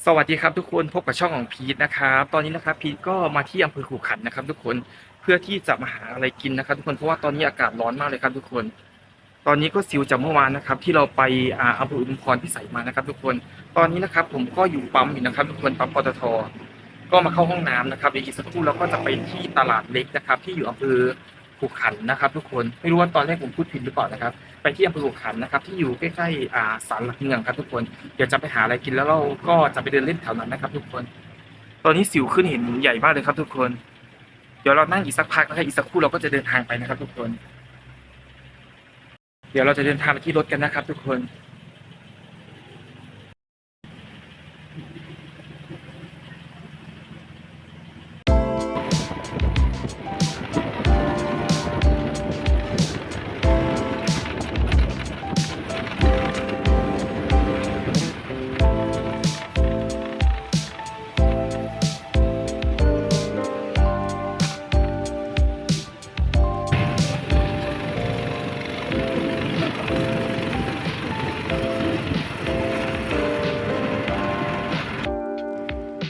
สวัสดีครับทุกคนพบกับช่องของพีทนะครับ ตอนนี้นะครับพีทก็มาที่อำเภอขู่ขันนะครับ ทุกคนเพื่อที่จะมาหาอะไรกินนะครับ ทุกคนเพราะว่าตอนนี้อากาศร้อนมากเลยครับ ทุกคน ตอนนี้ก็สิวจากเมื่อวานนะครับ ที่เราไปอาอำเภออุดมพรพิสัยมานะครับ ทุกคนตอนนี้นะครับ ผมก็อยู่ปั๊มอยู่นะครับ ทุกคนปั๊มปตทก็มาเข้าห้องน้ำนะครับอีกสักครู่เราก็จะไปที่ตลาดเล็กนะครับ ที่อยู่อำเภอ ขู่ขันนะครับ ทุกคนไม่รู้ว่าตอนแรกผมพูดผิดหรือเปล่านะครับ ไปที่อำเภอขู่ขันนะครับ ที่อยู่ใกล้ๆอ่าศาลหลักเมืองครับ ทุกคนเดี๋ยวจะไปหาอะไรกินแล้วเราก็จะไปเดินเล่นแถวนั้นนะครับ ทุกคน ตอนนี้สิวขึ้นเห็นใหญ่มากเลยครับ ทุกคน เดี๋ยวเรานั่งอีกสักพักนะครับอีกสักครู่เราก็จะเดินทางไปนะครับ ทุกคน เดี๋ยวเราจะเดินทางไปที่รถกันนะครับ ทุกคน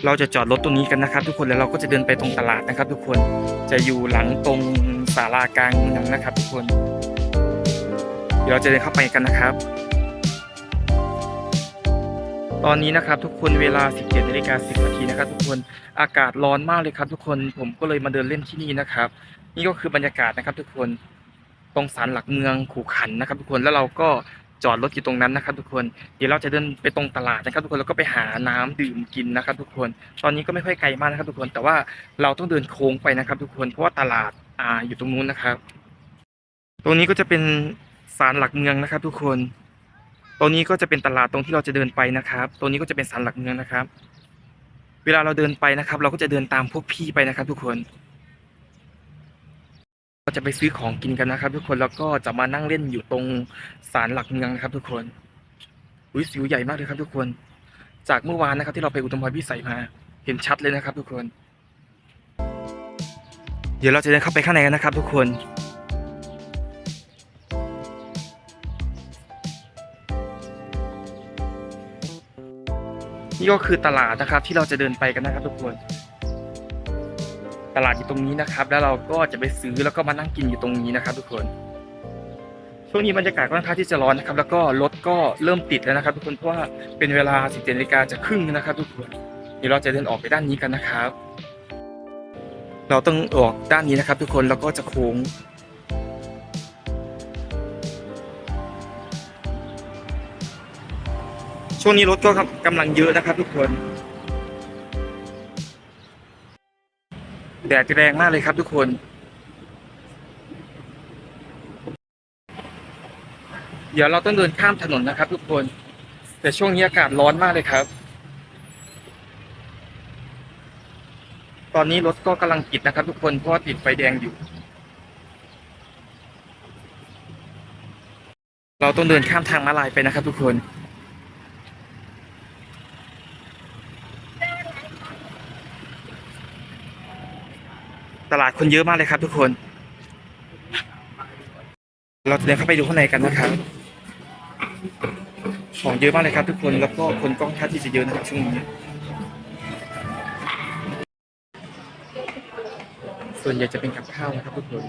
เราจะจอดรถตรงนี้กันนะครับ ทุกคนแล้วเราก็จะเดินไปตรงตลาดนะครับ ทุกคนจะอยู่หลังตรงศาลากลางเมืองนะครับ ทุกคน เดี๋ยวเราจะเดินเข้าไปกันนะครับ ตอนนี้นะครับ ทุกคนเวลา 17นาฬิกา10นาทีนะครับ ทุกคนอากาศร้อนมากเลยครับ ทุกคนผมก็เลยมาเดินเล่นที่นี่นะครับ นี่ก็คือบรรยากาศนะครับ ทุกคนตรงศาลหลักเมืองขู่ขันนะครับ ทุกคนแล้วเราก็ จอดรถอยู่ตรงนั้นนะครับ ทุกคน เดี๋ยวเราจะเดินไปตรงตลาดนะครับ ทุกคนแล้วก็ไปหาน้ำดื่มกินนะครับ ทุกคน ตอนนี้ก็ไม่ค่อยไกลมากนะครับ ทุกคน แต่ว่าเราต้องเดินโค้งไปนะครับ ทุกคน เพราะว่าตลาดอ่าอยู่ตรงนู้นนะครับ ตรงนี้ก็จะเป็นศาลหลักเมืองนะครับ ทุกคน ตรงนี้ก็จะเป็นตลาดตรงที่เราจะเดินไปนะครับ ตรงนี้ก็จะเป็นศาลหลักเมืองนะครับ เวลาเราเดินไปนะครับ เราก็จะเดินตามพวกพี่ไปนะครับ ทุกคน เราจะไปซื้อของกินกันนะครับ ทุกคนแล้วก็จะมานั่งเล่นอยู่ตรงศาลหลักเมืองนะครับ ทุกคนอุ้ยสิวใหญ่มากเลยครับ ทุกคน จากเมื่อวานนะครับ ที่เราไปอุตมพรพิสัยมา เห็นชัดเลยนะครับ ทุกคน เดี๋ยวเราจะเดินเข้าไปข้างในกันนะครับ ทุกคนนี่ก็คือตลาดนะครับ ที่เราจะเดินไปกันนะครับ ทุกคน ตลาดอยู่ตรงนี้นะครับ แล้วเราก็จะไปซื้อแล้วก็มานั่งกินอยู่ตรงนี้นะครับ ทุกคน ช่วงนี้บรรยากาศค่อนข้างที่จะร้อนนะครับ แล้วก็รถก็เริ่มติดแล้วนะครับ ทุกคนเพราะว่าเป็นเวลา17นาฬิกาจะครึ่งนะครับ ทุกคนเดี๋ยวเราจะเดินออกไปด้านนี้กันนะครับ เราต้องออกด้านนี้นะครับ ทุกคนแล้วก็จะโค้งช่วงนี้รถก็กำลังเยอะนะครับ ทุกคน แดดแรงมากเลยครับทุกคน เดี๋ยวเราต้องเดินข้ามถนนนะครับ ทุกคน แต่ช่วงนี้อากาศร้อนมากเลยครับ ตอนนี้รถก็กำลังติดนะครับ ทุกคนเพราะว่าติดไฟแดงอยู่ เราต้องเดินข้ามทางม้าลายไปนะครับ ทุกคน ตลาด คนเยอะมากเลยครับ ทุกคน เราจะเดินเข้าไปดูข้างในกันนะครับ ของเยอะมากเลยครับ ทุกคนแล้วก็คนก็ค่อนข้างที่จะเยอะนะครับช่วงนี้ส่วนใหญ่จะเป็นกับข้าวนะครับทุกคน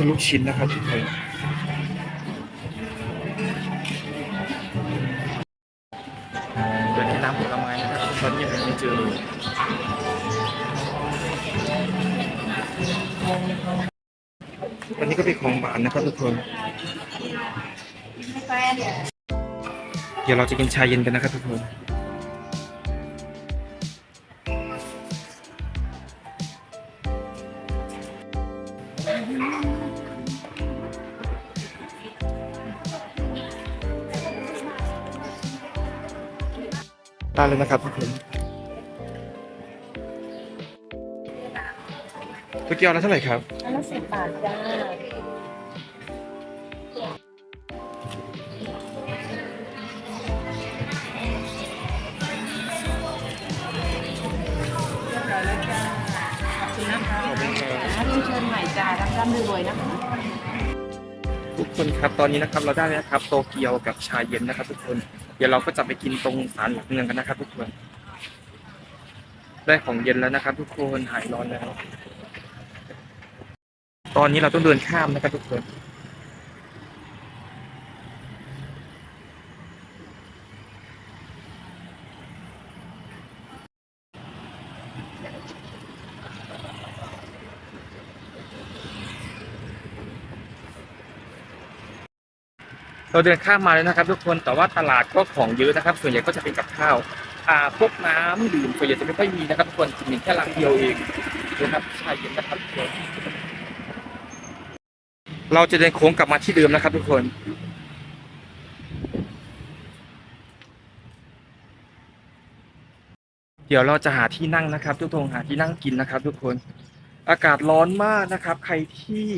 อันนี้คือลูกชิ้นนะครับทุกคนเดี๋ยวนี้น้ำผลไม้นะครับตอนนี้ยังไม่เจอเลยอันนี้ก็เป็นของหวานนะครับทุกคนเดี๋ยวเราจะกินชาเย็นกันนะครับทุกคน ได้เลยนะครับทุกคนตัวเกียวละเท่าไหร่ครับอันละสิบบาทจ้าขอบคุณนะคะเรียนเชิญใหม่จ้ารับร่ำรวยนะคะ ทุกคนครับตอนนี้นะครับเราได้แล้วนะครับโตเกียวกับชาเย็นนะครับทุกคน ดี๋ยวเราก็จะไปกินตรงศาลหลักเมืองกันนะครับ ทุกคน ได้ของเย็นแล้วนะครับ ทุกคนหายร้อนแล้ว ตอนนี้เราต้องเดินข้ามนะครับทุกคน เราเดินข้ามมาแล้วนะครับ ทุกคนแต่ว่าตลาดก็ของเยอะนะครับ ส่วนใหญ่ก็จะเป็นกับข้าวอ่าพวกน้ำดื่มส่วนใหญ่จะไม่ค่อยมีนะครับทุกคนจะมีแค่ร้านเดียวเองนะครับชาเย็นนะครับทุกคนเราจะเดินโค้งกลับมาที่เดิมนะครับ ทุกคนเดี๋ยวเราจะหาที่นั่งนะครับ ทุกคนหาที่นั่งกินนะครับ ทุกคน อากาศร้อนมากนะครับ ใครที่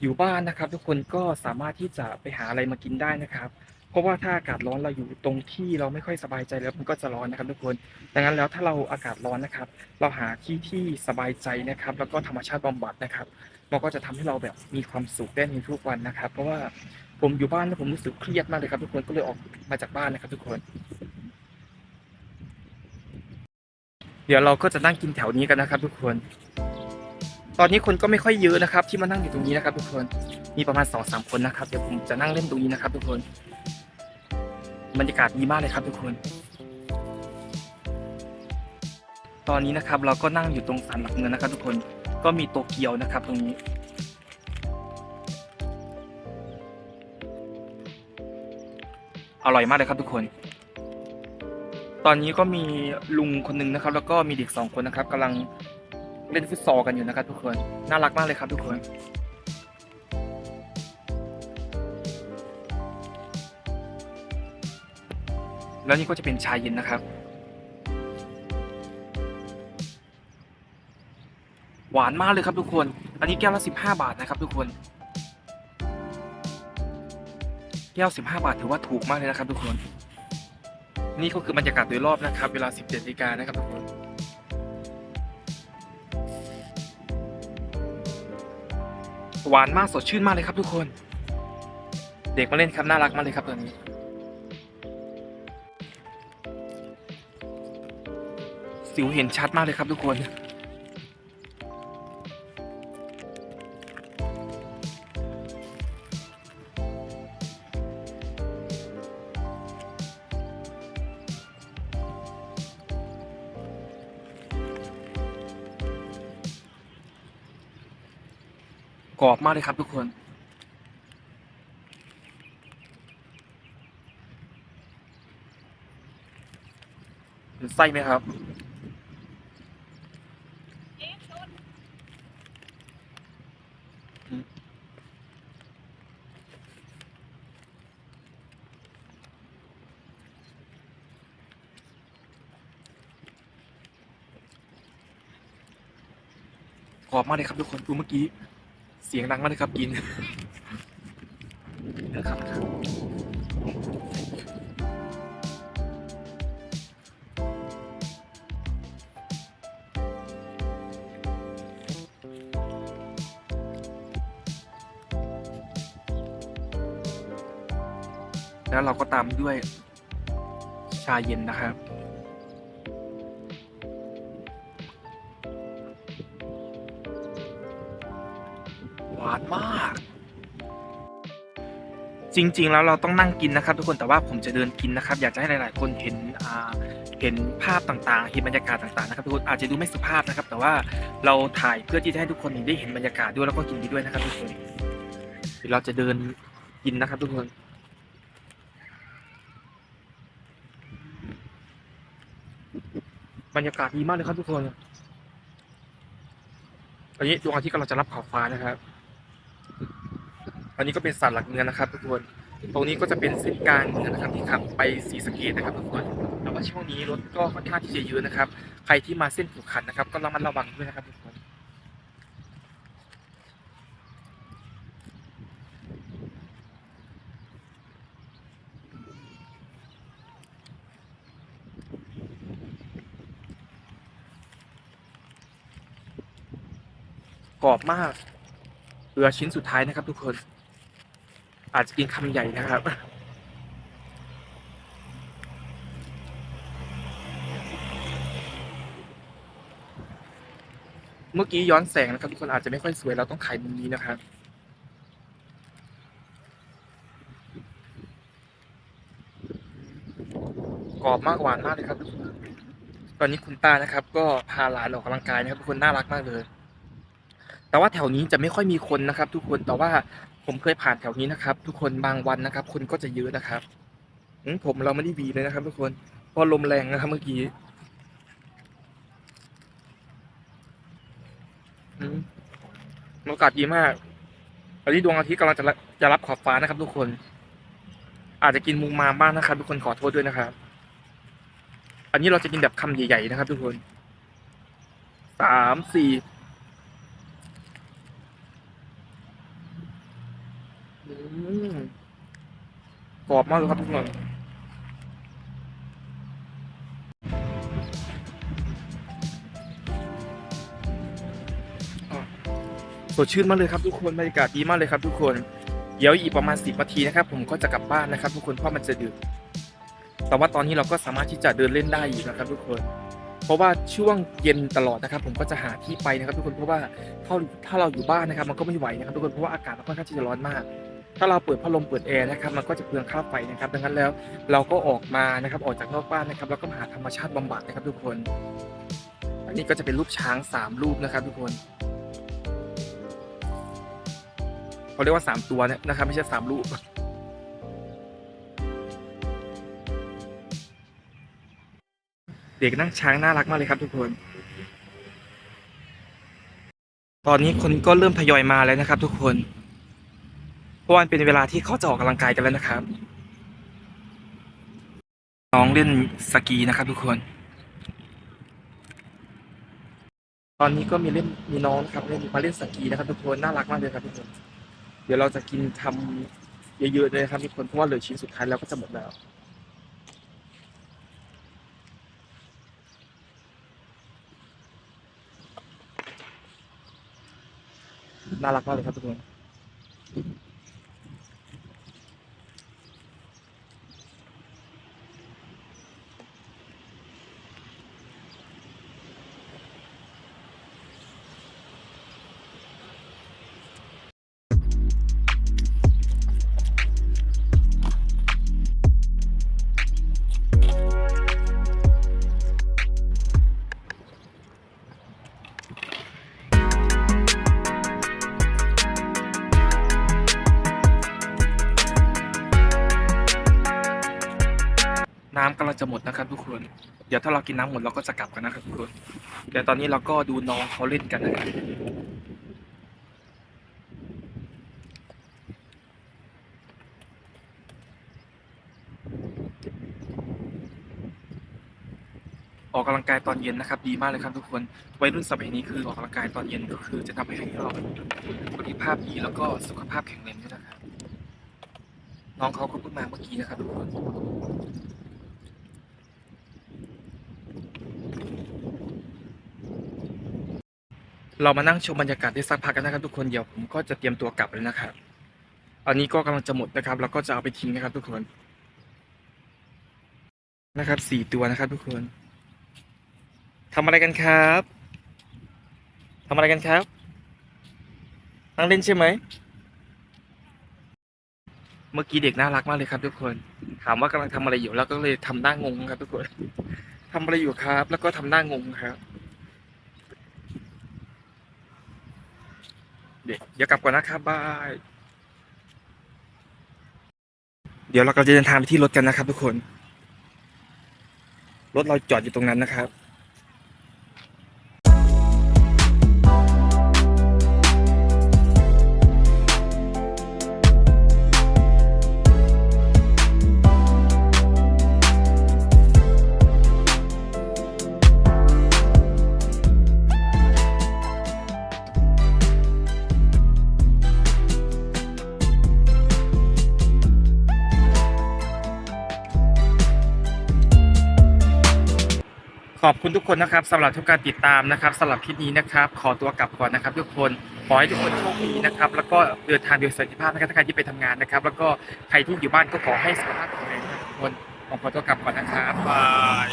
อยู่บ้านนะครับ ทุกคนก็สามารถที่จะไปหาอะไรมากินได้นะครับ เพราะว่าถ้าอากาศร้อนเราอยู่ตรงที่เราไม่ค่อยสบายใจแล้วมันก็จะร้อนนะครับ ทุกคนดังนั้นแล้วถ้าเราอากาศร้อนนะครับ เราหาที่ที่สบายใจนะครับ แล้วก็ธรรมชาติบำบัดนะครับมันก็จะทำให้เราแบบมีความสุขได้ในทุกวันนะครับ เพราะว่าผมอยู่บ้านแล้วผมรู้สึกเครียดมากเลยครับ ทุกคนก็เลยออกมาจากบ้านนะครับ ทุกคน เดี๋ยวเราก็จะนั่งกินแถวนี้กันนะครับ ทุกคน ตอนนี้คนก็ไม่ค่อยเยอะนะครับ ที่มานั่งอยู่ตรงนี้นะครับ ทุกคน มีประมาณสองสามคนนะครับ เดี๋ยวผมจะนั่งเล่นตรงนี้นะครับ ทุกคน บรรยากาศดีมากเลยครับ ทุกคน ตอนนี้นะครับ เราก็นั่งอยู่ตรงศาลหลักเมืองนะครับ ทุกคน ก็มีโตเกียวนะครับ ตรงนี้อร่อยมากเลยครับทุกคน ตอนนี้ก็มีลุงคนหนึงนะครับ แล้วก็มีเด็กสองคนนะครับกำลัง เล่นฟุตซอลกันอยู่นะครับทุกคน น่ารักมากเลยครับทุกคน แล้วนี่ก็จะเป็นชาเย็นนะครับ หวานมากเลยครับทุกคน อันนี้แก้วละสิบห้าบาทนะครับทุกคน แก้วสิบห้าบาทถือว่าถูกมากเลยนะครับทุกคน นี่ก็คือบรรยากาศโดยรอบนะครับ เวลาสิบเจ็ดนาฬิกานะครับทุกคน หวานมากสดชื่นมากเลยครับทุกคน เด็กมาเล่นครับน่ารักมากเลยครับตัวนี้สิวเห็นชัดมากเลยครับทุกคน กรอบมากเลยครับทุกคน เห็นไส้ไหมครับ กรอบมากเลยครับทุกคนดูเมื่อกี้ เสียงดังมากเลยครับกินนะครับแล้วเราก็ตามด้วยชาเย็นนะครับ หวานมาก จริง ๆ แล้วเราต้องนั่งกินนะครับ ทุกคนแต่ว่าผมจะเดินกินนะครับ อยากจะให้หลาย ๆ คนเห็นเห็นภาพต่างๆ เห็นบรรยากาศต่างๆนะครับทุกคนอาจจะดูไม่สุภาพนะครับ แต่ว่าเราถ่ายเพื่อที่จะให้ทุกคนได้เห็นบรรยากาศด้วยแล้วก็กินไปด้วยนะครับทุกคนเดี๋ยวเราจะเดินกินนะครับ ทุกคนบรรยากาศดีมากเลยครับทุกคนตอนนี้ดวงอาทิตย์กำลังจะรับขอบฟ้านะครับ อันนี้ก็เป็นสัตว์หลักเมืองนะครับทุกคน ตรงนี้ก็จะเป็นเส้นกลางเมืองนะครับที่ขับไปสีสเกตนะครับทุกคน แต่ว่าช่วงนี้รถก็ค่อนข้างที่จะเยอะนะครับ ใครที่มาเส้นผูกขันนะครับ ก็ระมัดระวังด้วยนะครับทุกคนกรอบมาก ลือชิ้นสุดท้ายนะครับ ทุกคน อาจจะกินคำใหญ่นะครับเมื่อกี้ย้อนแสงนะครับทุกคนอาจจะไม่ค่อยสวยเราต้องถ่ายมุมนี้นะครับ กรอบมากหวานมากเลยครับ ตอนนี้คุณป้านะครับ ก็พาหลานออกกำลังกายนะครับทุกคนน่ารักมากเลย แต่ว่าแถวนี้จะไม่ค่อยมีคนนะครับ ทุกคนแต่ว่าผมเคยผ่านแถวนี้นะครับ ทุกคนบางวันนะครับ คนก็จะเยอะนะครับผมเราไม่ได้บีเลยนะครับ ทุกคนเพราะลมแรงนะครับ เมื่อกี้อืมอากาศดีมากตอนนี้ดวงอาทิตย์กำลังจะรับจะรับขอบฟ้านะครับ ทุกคน อาจจะกินมุมมามบ้างนะครับ ทุกคนขอโทษด้วยนะครับ อันนี้เราจะกินแบบคำใหญ่ๆนะครับ ทุกคนสามสี่อืม กรอบมากเลยครับทุกคนสดชื่นมากเลยครับทุกคนบรรยากาศดีมากเลยครับทุกคน เดี๋ยวอีกประมาณสิบนาทีนะครับ ผมก็จะกลับบ้านนะครับ ทุกคนเพราะมันจะดึกแต่ว่าตอนนี้เราก็สามารถที่จะเดินเล่นได้อยู่นะครับ ทุกคน เพราะว่าช่วงเย็นตลอดนะครับ ผมก็จะหาที่ไปนะครับ ทุกคนเพราะว่าถ้าถ้าเราอยู่บ้านนะครับ มันก็ไม่ไหวนะครับ ทุกคนเพราะว่าอากาศมันค่อนข้างที่จะร้อนมาก ถ้าเราเปิดพัดลมเปิดแอร์นะครับมันก็จะเปลืองค่าไฟนะครับดังนั้นแล้วเราก็ออกมานะครับออกจากนอกบ้านนะครับแล้วก็หาธรรมชาติบำบัดนะครับทุกคน อันนี้ก็จะเป็นรูปช้างสามรูปนะครับทุกคนเขาเรียกว่าสามตัวนะครับไม่ใช่สามรูปเด็กนั่งช้างน่ารักมากเลยครับทุกคน ตอนนี้คนก็เริ่มทยอยมาแล้วนะครับทุกคน ราะวันเป็นเวลาที่เขาจะออกกำลังกายกันแล้วนะครับ น้องเล่นสกีนะครับทุกคน ตอนนี้ก็มีเล่นมีน้องครับเล่นมาเล่นสกีนะครับทุกคนน่ารักมากเลยครับทุกคนเดี๋ยวเราจะกินทำเยอะๆเลยครับทุกคนเพราะว่าเหลือชิ้นสุดท้ายแล้วก็จะหมดแล้วน่ารักมากเลยครับทุกคน น้ำกำลังจะหมดนะครับทุกคน เดี๋ยวถ้าเรากินน้ำหมดเราก็จะกลับกันนะครับทุกคนเดี๋ยวตอนนี้เราก็ดูน้องเขาเล่นกันนะครับออกกำลังกายตอนเย็นนะครับ ดีมากเลยครับทุกคนวัยรุ่นสมัยนี้คือออกกำลังกายตอนเย็นก็คือจะทำให้เราสุขภาพดีแล้วก็สุขภาพแข็งแรงด้วยนะครับน้องเขาก็เพิ่งมาเมื่อกี้นะครับทุกคน เรามานั่งชมบรรยากาศได้สักพักกันนะครับทุกคนเดี๋ยวผมก็จะเตรียมตัวกลับเลยนะครับ อันนี้ก็กำลังจะหมดนะครับ แล้วก็จะเอาไปทิ้งนะครับ ทุกคนนะครับสี่ตัวนะครับ ทุกคนทำอะไรกันครับทำอะไรกันครับนั่งเล่นใช่ไหมเมื่อกี้เด็กน่ารักมากเลยครับ ทุกคน ถามว่ากำลังทำอะไรอยู่แล้วก็เลยทำหน้างงครับ ทุกคนทำอะไรอยู่ครับ แล้วก็ทำหน้างงครับ เดี๋ยวเดี๋ยวกลับก่อนนะครับบาย เดี๋ยวเราก็จะเดินทางไปที่รถกันนะครับทุกคน รถเราจอดอยู่ตรงนั้นนะครับ อบคุณทุกคนนะครับสำหรับทุกการติดตามนะครับสำหรับคลิปนี้นะครับ ขอตัวกลับก่อนนะครับ ทุกคนขอให้ทุกคนโชคดีนะครับ แล้วก็เดินทางโดยสวัสดิภาพนะครับถ้าใครที่ไปทำงานนะครับ แล้วก็ใครที่อยู่บ้านก็ขอให้สุขภาพแข็งแรงนะครับทุกคนผมขอตัวกลับก่อนนะครับ บาย